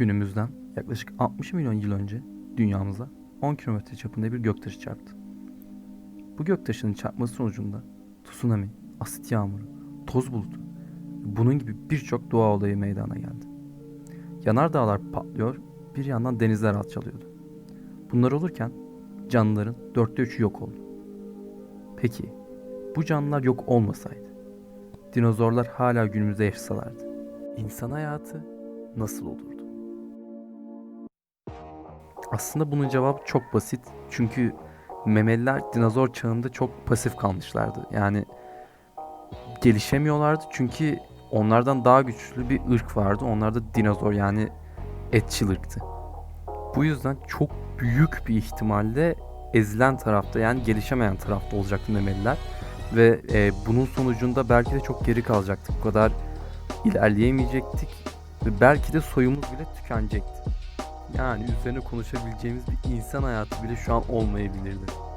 Günümüzden yaklaşık 60 milyon yıl önce dünyamıza 10 kilometre çapında bir göktaşı çarptı. Bu göktaşının çarpması sonucunda tsunami, asit yağmuru, toz bulutu, bunun gibi birçok doğa olayı meydana geldi. Yanardağlar patlıyor, bir yandan denizler alçalıyordu. Bunlar olurken canlıların dörtte üçü yok oldu. Peki bu canlılar yok olmasaydı, dinozorlar hala günümüzde yaşasalardı, insan hayatı nasıl olurdu? Aslında bunun cevabı çok basit. Çünkü memeliler dinozor çağında çok pasif kalmışlardı. Yani gelişemiyorlardı çünkü onlardan daha güçlü bir ırk vardı. Onlar da dinozor yani etçil ırktı. Bu yüzden çok büyük bir ihtimalle ezilen tarafta yani gelişemeyen tarafta olacaktı memeliler. Ve e, bunun sonucunda belki de çok geri kalacaktık. Bu kadar ilerleyemeyecektik. Ve belki de soyumuz bile tükenecekti. Yani üzerine konuşabileceğimiz bir insan hayatı bile şu an olmayabilirdi.